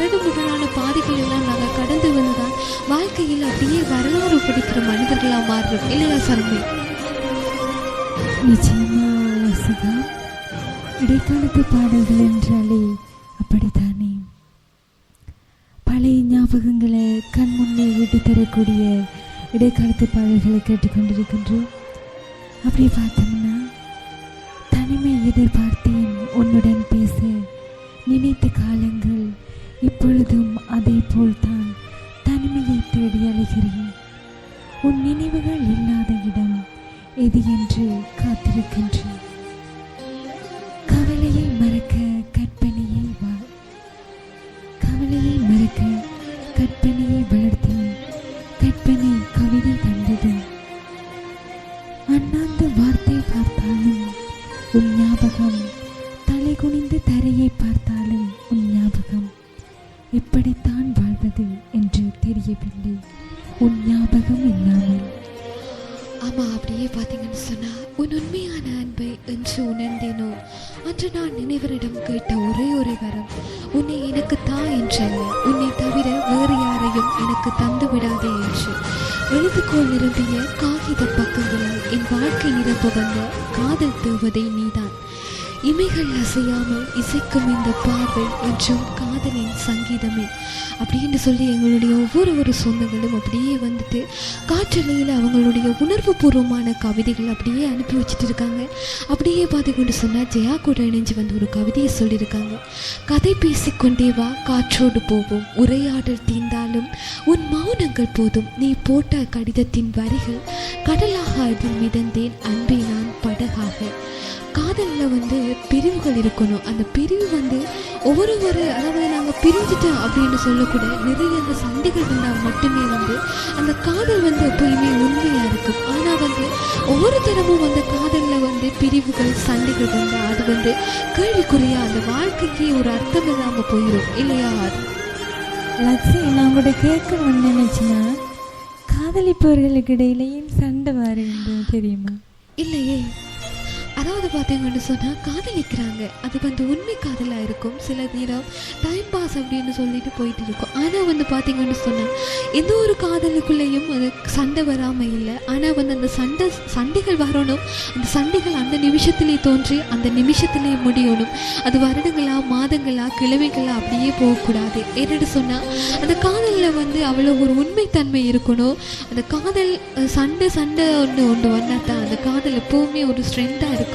கரடு முரடான பாதைகள் எல்லாம் நாங்கள் கடந்து வந்துதான் வாழ்க்கையில் அப்படியே வரலாறு படிக்கிற மனிதர்களாக மாறுறோம் இல்லையா சர்மே நிச்சயமா லசிகா இடைக்காலத்து பாடல்கள் என்றாலே அப்படித்தானே. பழைய ஞாபகங்களை கண் முன்னே விட்டு தரக்கூடிய இடைக்காலத்து பாடல்களை கேட்டுக்கொண்டிருக்கின்றோம். அப்படி பார்த்தோம்னா தனிமை எதிர்பார்த்தேன் உன்னுடன் பேச நினைத்த காலங்கள் ஞாபகம். தலை குனிந்து தரையை பார்த்தாலும் உன் ஞாபகம். எப்படித்தான் வாழ்வது என்று தெரியவில்லை. உன் ஞாபகம் இல்லாமல். ஆமா அப்படியே பார்த்தீங்கன்னு சொன்னா உன் உண்மையான அன்பை என்று உணர்ந்தேனோ? அன்று நான் நினைவரிடம் கேட்ட ஒரே ஒரு வரம் உன்னை எனக்கு தா என்றல்ல உன்னை தவிர வேறு யாரையும் எனக்கு தந்து விடாதே என்று. எழுதுகோள் நிரம்பிய காகித பக்கங்களால் என் வாழ்க்கை நிரம்ப வந்த காதல் தேவதை நீதான். இமைகள் அசையாமல் இசைக்கும் இந்த பார்வை என்றும் காதலின் சங்கீதமே. அப்படின்னு சொல்லி எங்களுடைய ஒவ்வொரு ஒரு சொந்தங்களும் அப்படியே வந்துட்டு காற்றலையில் அவங்களுடைய உணர்வு பூர்வமான கவிதைகள் அப்படியே அனுப்பி வச்சுட்டு இருக்காங்க அப்படியே பார்த்து கொண்டு சொன்னால் ஜெயா கூட இணைஞ்சு வந்து ஒரு கவிதையை சொல்லியிருக்காங்க. கதை பேசிக்கொண்டே வா காற்றோடு போவோம். உரையாடல் தீந்தாலும் உன் மௌனங்கள் போதும். நீ போட்ட கடிதத்தின் வரிகள் கடலாக அதில் மிதந்தேன். அன்பை நான் படகாக. காதலில் வந்து பிரிவுகள் இருக்கணும். அந்த பிரிவு வந்து ஒவ்வொரு ஒரு அதாவது நாங்கள் பிரிஞ்சுட்டோம் அப்படின்னு சொல்லக்கூட நிறைய அந்த சண்டைகள் வந்தால் மட்டுமே வந்து அந்த காதல் வந்து எப்பயுமே உண்மையாக இருக்கும். ஆனால் வந்து ஒவ்வொரு தடவும் அந்த காதலில் வந்து பிரிவுகள் சண்டைகள் வந்தால் அது வந்து கேள்விக்குறியா அந்த வாழ்க்கைக்கு ஒரு அர்த்தம் இல்லாமல் போயிடும் இல்லையா? அது லட்சி நான் கூட கேட்கணும்னு நினைச்சுன்னா காதலிப்பவர்களுக்கு இடையிலேயும் சண்டை வருது தெரியுமா? இல்லையே. அதாவது பார்த்தீங்கன்னு சொன்னால் காதலிக்கிறாங்க. அது வந்து உண்மை காதலாக இருக்கும். சில நேரம் டைம் பாஸ் அப்படின்னு சொல்லிட்டு போயிட்டு இருக்கும். ஆனால் வந்து பார்த்தீங்கன்னு சொன்னால் எந்த ஒரு காதலுக்குள்ளேயும் அது சண்டை வராமல் இல்லை. ஆனால் வந்து அந்த சண்டை சண்டைகள் வரணும். அந்த சண்டைகள் அந்த நிமிஷத்திலே தோன்றி அந்த நிமிஷத்திலே முடியணும். அது வருடங்களா மாதங்களா கிழமைகளா அப்படியே போகக்கூடாது. என்னென்னு சொன்னால் அந்த காதலில் வந்து அவ்வளோ ஒரு உண்மைத்தன்மை இருக்கணும். அந்த காதல் சண்டை சண்டை ஒன்று ஒன்று வந்தால் தான் அந்த காதல் எப்போவுமே ஒரு ஸ்ட்ரென்த்தாக இருக்கும்.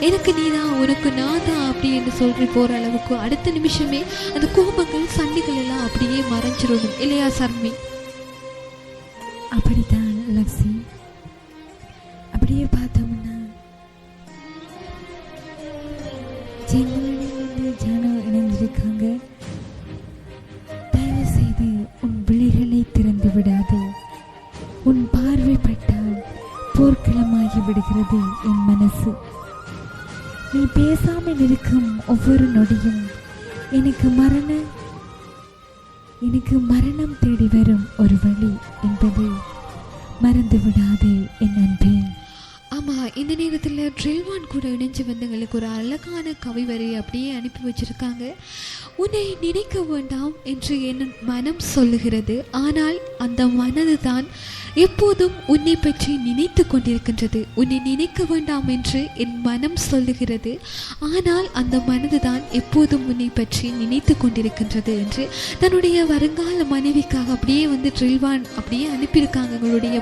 எனக்கு நீ தான் உனக்கு நான் தான் அப்படி என்று சொல்லி போகிற அளவுக்கு அடுத்த நிமிஷமே அந்த கோபங்கள் சண்டைகள் எல்லாம் அப்படியே மறைஞ்சிடணும் இல்லையா சர்மி? சென்று விடுகிறது என் மனசு. நீ பேசாமல் இருக்கும் ஒவ்வொரு நொடியும் எனக்கு மரண எனக்கு மரணம் தேடி வரும் ஒரு வழி என்பதை மறந்து விடாதே என் அன்பே. ஆமாம் இந்த நேரத்தில் ட்ரில்வான் கூட இணைஞ்சு வந்தவங்களுக்கு ஒரு அழகான கவி வரி அப்படியே அனுப்பி வச்சிருக்காங்க. உன்னை நினைக்க வேண்டாம் என்று என் மனம் சொல்லுகிறது. ஆனால் அந்த மனது தான் எப்போதும் உன்னை பற்றி நினைத்து கொண்டிருக்கின்றது. உன்னை நினைக்க வேண்டாம் என்று என் மனம் சொல்லுகிறது. ஆனால் அந்த மனது தான் எப்போதும் உன்னை பற்றி நினைத்து கொண்டிருக்கின்றது என்று தன்னுடைய வருங்கால மனைவிக்காக அப்படியே வந்து ட்ரில்வான் அப்படியே அனுப்பியிருக்காங்க. எங்களுடைய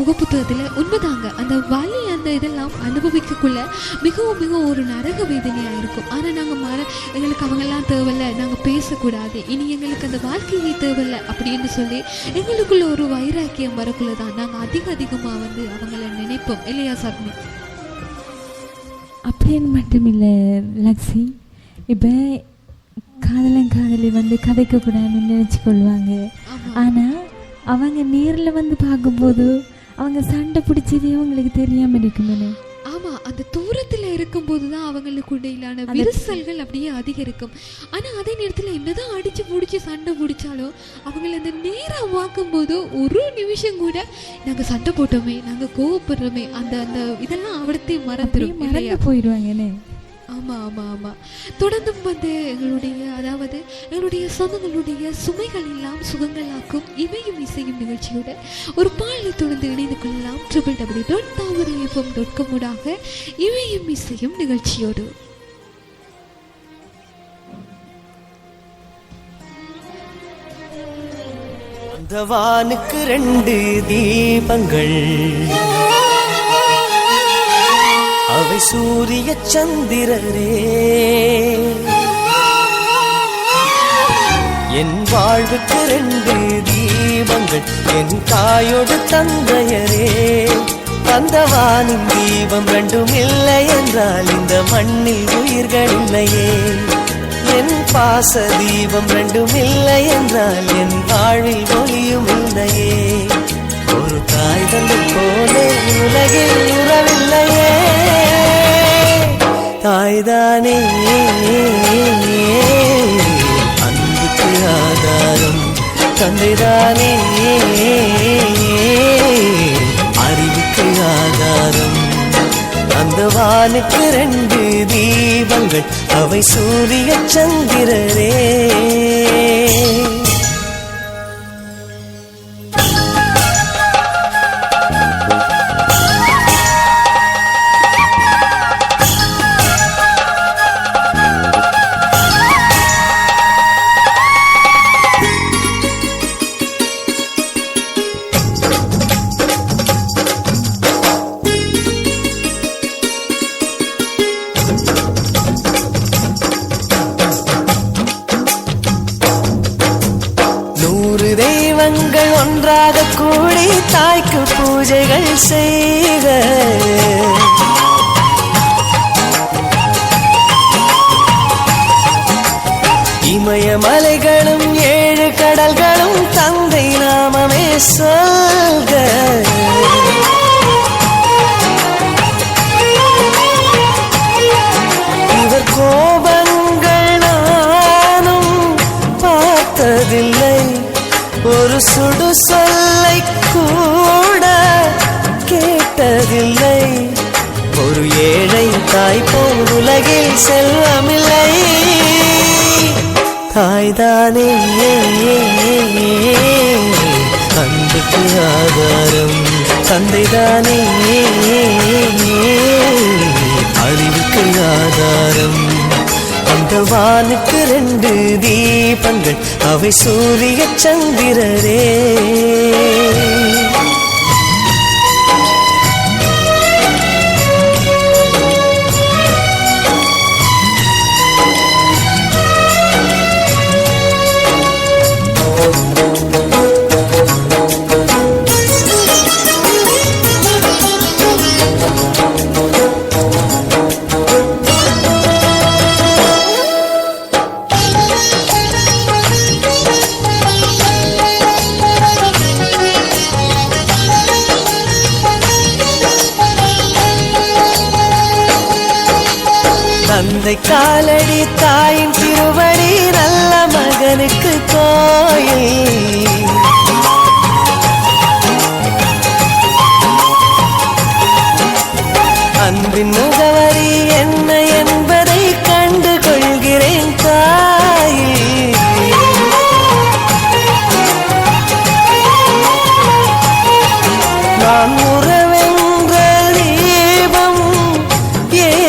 முகப்புத்தகத்தில் உண்மைதாங்க அந்த வலி அந்த இதெல்லாம் அனுபவிக்கக்குள்ள மிகவும் மிகவும் ஒரு நரக வேதனையாக இருக்கும். ஆனால் நாங்கள் மற எங்களுக்கு அவங்கெல்லாம் தேவையில்ல. நாங்கள் பேசக்கூடாது. இனி எங்களுக்கு அந்த வாழ்க்கையே தேவையில்ல அப்படின்னு சொல்லி எங்களுக்குள்ள ஒரு வைராக்கியம் வரக்குள்ள தான் நாங்கள் அதிக அதிகமாக வந்து அவங்கள நினைப்போம். இல்லையா சர்மி அப்படின்னு மட்டும் இல்லை லக்ஸி இப்போ காதலன் காதலி வந்து கதைக்கக்கூடாதுன்னு நினச்சி கொள்வாங்க. ஆனால் அவங்க நேரில் வந்து பார்க்கும்போது அவங்க சண்டை பிடிச்சதே அவங்களுக்கு தெரியாமல் இருக்குமே ஆமா அந்த தூரத்துல இருக்கும்போது தான் அவங்களுக்கு இடையிலான விரிசல்கள் அப்படியே அதிகரிக்கும். ஆனா அதே நேரத்துல என்னதான் அடிச்சு பிடிச்சி சண்டை பிடிச்சாலும் அவங்கள அந்த நேரா பார்க்கும்போது ஒரு நிமிஷம் கூட நாங்க சண்டை போட்டோமே நாங்க கோவப்படுறோமே அந்த அந்த இதெல்லாம் அவடத்தை அப்படியே மறந்துடும் மறந்து போயிடுவாங்கன்னு. ஆமா ஆமா ஆமா. தொடர்ந்தும் வந்து எங்களுடைய அதாவது எங்களுடைய சொந்தங்களுடைய சுமைகள் எல்லாம் சுகங்களாக்கும் இமையும் இசையும் நிகழ்ச்சியுடன் ஒரு பாடலை தொடர்ந்து இணைந்து கொள்ளலாம். Triple W dot Thamarai FM dot காமூடாக இமையும் இசையும் நிகழ்ச்சியோடு. அந்த வானுக்கு ரெண்டு தீபங்கள். அவை சூரிய சந்திரரே. என் வாழ்வுக்கு ரெண்டு தீபங்கள் என் தாயோடு தந்தையரே. தந்தவானின் தீபம் ரெண்டும் இல்லை என்றால் இந்த மண்ணில் உயிர்கள் இல்லையே. என் பாச தீபம் ரெண்டும் இல்லை என்றால் என் வாழ்வில் ஒளியும் இல்லையே. ஒரு தாய் தந்தை போலே உலகில் உறவில்லையே. தாய்தானே. அன்புக்கு ஆதாரம் தந்தைதானே. அறிவுக்கு ஆதாரம் அந்த வானுக்கு ரெண்டு தீபங்கள் அவை சூரிய சந்திரரே தாய்க்கு பூஜைகள் செய்க. இமயமலைகளும் ஏழு கடல்களும் தந்தை நாமமே சொல்க தாய்தானே அன்புக்கு ஆதாரம் தந்தைதானே அறிவுக்கு ஆதாரம். அந்த வானுக்கு ரெண்டு தீபங்கள் அவை சூரிய சந்திரரே. காலடி தாயின் திருவடி நல்ல மகனுக்கு கோயில். அன்பின் முகவரி என்ன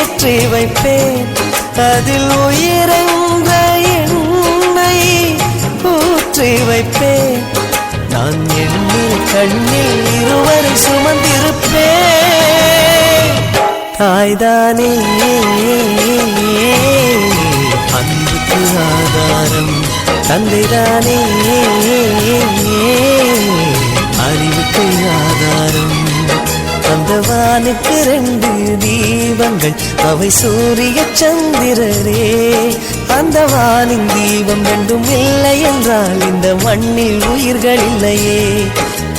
ஏற்றி வைப்பேன். அதில் உயிரங்க என்னை ஊற்றி வைப்பேன். நான் எண்ணில் கண்ணில் இருவரை சுமந்திருப்பேன். தாய்தானே. அன்புக்கு ஆதாரம் தந்தைதானே. அறிவுக்கு ஆதாரம். வானுக்கு ரெண்டு தீபங்கள். அவை சூரிய சந்திரரே அந்த வானின் தீபம் ரெண்டும் இல்லை என்றால் இந்த மண்ணில் உயிர்கள் இல்லையே.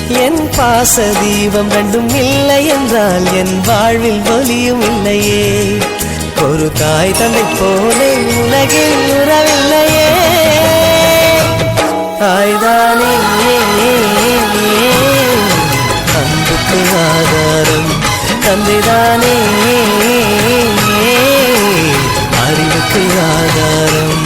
என் பாச தீபம் ரெண்டும் இல்லை என்றால் என் வாழ்வில் ஒலியும் இல்லையே. ஒரு தாய் தந்தை போலே உலகில் உறவில்லையே. தாய்தானே. தந்தைதானே. அறிவுக்கு ஆதாரம்.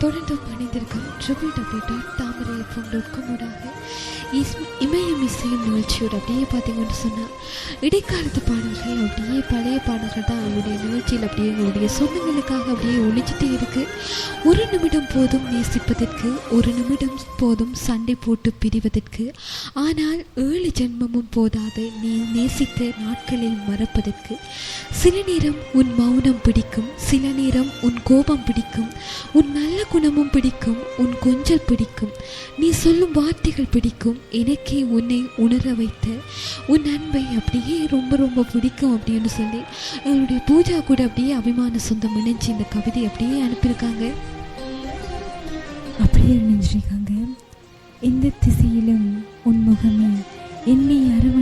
தந்தைதானே triple W dot Thamarai FM dot காமோடாக இஸ் இமயம் இசையும் நிகழ்ச்சியோடு அப்படியே பார்த்தீங்கன்னு சொன்னால் இடைக்காலத்து பாடல்கள் அப்படியே பழைய பாடல்கள் தான் அவங்களுடைய நிகழ்ச்சியில் அப்படியே எங்களுடைய சொந்தங்களுக்காக அப்படியே ஒழிச்சிட்டே இருக்கு. ஒரு நிமிடம் போதும் நேசிப்பதற்கு ஒரு நிமிடம் போதும் சண்டை போட்டு பிரிவதற்கு ஆனால் ஏழு ஜென்மமும் போதாது நீ நேசித்த நாட்களை மறப்பதற்கு. சில நேரம் உன் மௌனம் பிடிக்கும் சில நேரம் உன் கோபம் பிடிக்கும் உன் நல்ல குணமும் பிடிக்கும் உன் கொஞ்சல் பிடிக்கும். நீ சொல்லும் வார்த்தைகள் பிடிக்கும். எனக்கே உன்னை உணர வைத்த உன் அன்பை அப்படியே ரொம்ப ரொம்ப பிடிக்கும் அப்படின்னு சொல்லி எங்களுடைய பூஜா கூட அப்படியே அபிமான சொந்தம் இணைஞ்சு இந்த கவிதை அப்படியே அனுப்பியிருக்காங்க. அப்படியே நினைச்சிருக்காங்க எந்த திசையிலும் உன் முகமே என்னை அரவணைத்திட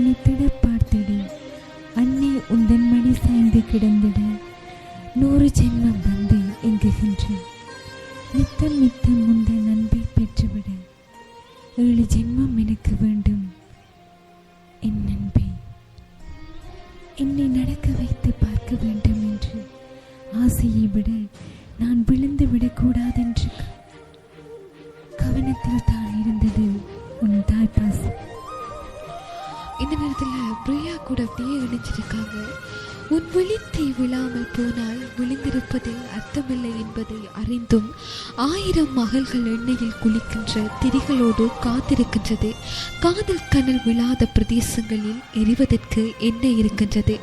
உன் தாய்ப்பாசம் பிரியா கூட அப்படியே இணைஞ்சிருக்காங்க. உன் விழித்தை விழாமல் போனால் விழுந்திருப்பது அர்த்தமில்லை என்பதை அறிந்தும் ஆயிரம் மகள்கள் எண்ணெயில் குளிக்கின்ற திரிகளோடு காத்திருக்கின்றது. காதல் கனல் விழாத பிரதேசங்களில் எரிவதற்கு என்ன இருக்கின்றது.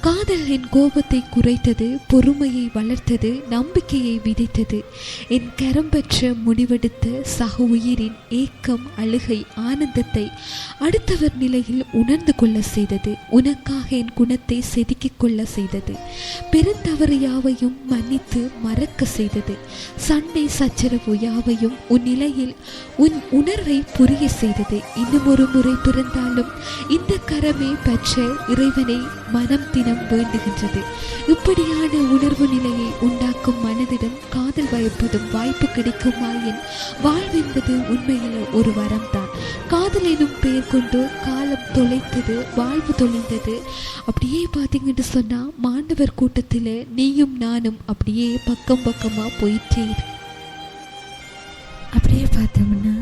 காதல் என் கோபத்தை குறைத்தது பொறுமையை வளர்த்தது நம்பிக்கையை விதைத்தது. என் கரம்பற்ற முடிவெடுத்த சக உயிரின் ஏக்கம் அழுகை ஆனந்தத்தை அடுத்தவர் நிலையில் உணர்ந்து கொள்ள செய்தது. உனக்காக என் குணத்தை செதுக்கிக் கொள்ள செய்தது. பெருந்தவறு யாவையும் மன்னித்து மறக்க செய்தது. சண்டை சச்சரவு யாவையும் உன் நிலையில் உன் உணர்வை புரிய செய்தது. இன்னும் ஒரு முறை பிறந்தாலும் இந்த கரமே பெற்ற இறைவனை மனம் தினம் வேண்டுகின்றது. இப்படியான உணர்வு நிலையை உண்டாக்கும் மனதிடம் காதல் வயப்பதும் வாய்ப்பு கிடைக்குமாயின் வாழ்வென்பது உண்மையில் ஒரு வரம்தான் காதல் எனும் பெயர் கொண்டு காலம் தொலைத்தது வாழ்வு தொலைந்தது. அப்படியே பார்த்தீங்கன்னு சொன்னா மாணவர் கூட்டத்தில் நீயும் நானும் அப்படியே பக்கம் பக்கமா போயிட்டே அப்படியே பார்த்தோம்னா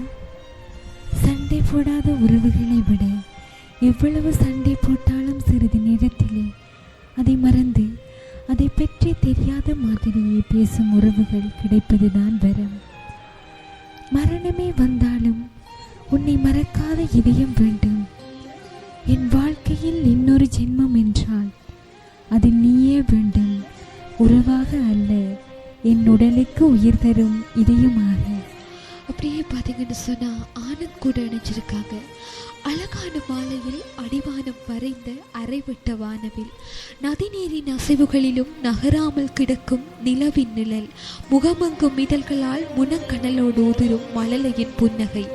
சண்டை போடாத உறவுகளை விட எவ்வளவு சண்டை போட்டாலும் சிறிது நேரத்திலே அதை மறந்து அதை பற்றி தெரியாத மாதிரியே பேசும் உறவுகள் கிடைப்பதுதான் வரம். மரணமே வந்தாலும் உன்னை மறக்காத இதயம் வேண்டும். என் வாழ்க்கையில் இன்னொரு ஜென்மம் என்றால் அது நீயே வேண்டும். உறவாக அல்ல என் உடலுக்கு உயிர் தரும் இதயமாக. அப்படியே பார்த்தீங்கன்னு சொன்னா ஆனந்த் கூட இணைஞ்சிருக்காங்க. அழகான மாலையில் அடிவானம் வரைந்த அரைவட்ட வானவில் நதிநீரின் அசைவுகளிலும் நகராமல் கிடக்கும் நிலவின் நிழல் முகமங்கும் இதழ்களால் முனக்கடலோடு உதிரும் மழலையின் புன்னகை.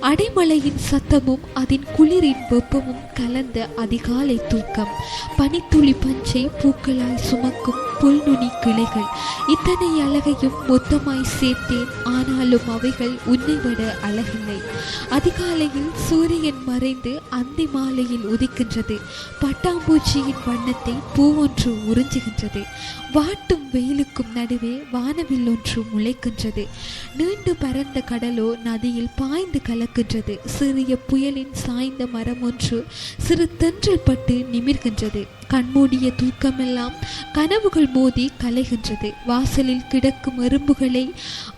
அடைமலையின் சத்தமும் அதன் குளிரின் வெப்பமும் கலந்த அதிகாலை தூக்கம். பனித்துளி பஞ்சை பூக்களால் சுமக்கும் புல்நுனி கிளைகள். இத்தனை அழகையும் மொத்தமாய் சேர்த்தேன் ஆனாலும் அவைகள் உன்னை விட அழகில்லை. அதிகாலையில் சூரியன் மறைந்து அந்தி மாலையில் உதிக்கின்றது. பட்டாம்பூச்சியின் வண்ணத்தை பூவொன்று உறிஞ்சுகின்றது. வாட்டும் வெயிலுக்கும் நடுவே வானவில் ஒன்று முளைக்கின்றது. நீண்டு பரந்த கடலோ நதியில் பாய்ந்து கலக்கின்றது. சிறிய புயலின் சாய்ந்த மரம் ஒன்று சிறு தென்றல் பட்டு நிமிர்கின்றது. கண்மூடிய தூக்கமெல்லாம் கனவுகள் மோதி கலைகின்றது. வாசலில் கிடக்கும் எறும்புகளை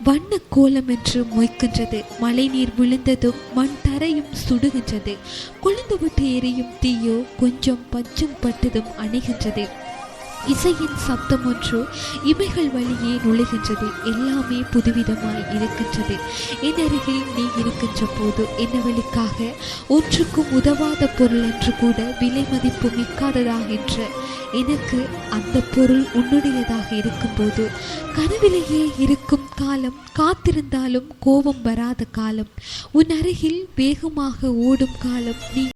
வண்ண கோலம் என்று மொய்க்கின்றது. மழைநீர் விழுந்ததும் மண் தரையும் சுடுகின்றது. கொழுந்துவிட்டு எரியும் தீயோ கொஞ்சம் பச்சும் பட்டதும் அணைகின்றது. இசையின் சப்தம் ஒன்று இமைகள் வழியே நுழைகின்றது. எல்லாமே புதுவிதமாய் இருக்கின்றது. என் அருகில் நீ இருக்கின்ற போது என்னவளுக்காக ஒன்றுக்கும் உதவாத பொருள் என்று கூட விலை மதிப்பு மிக்காததாகின்ற எனக்கு அந்த பொருள் உன்னுடையதாக இருக்கும்போது கனவிலேயே இருக்கும் காலம் காத்திருந்தாலும் கோபம் வராத காலம் உன் அருகில் வேகமாக ஓடும் காலம் நீ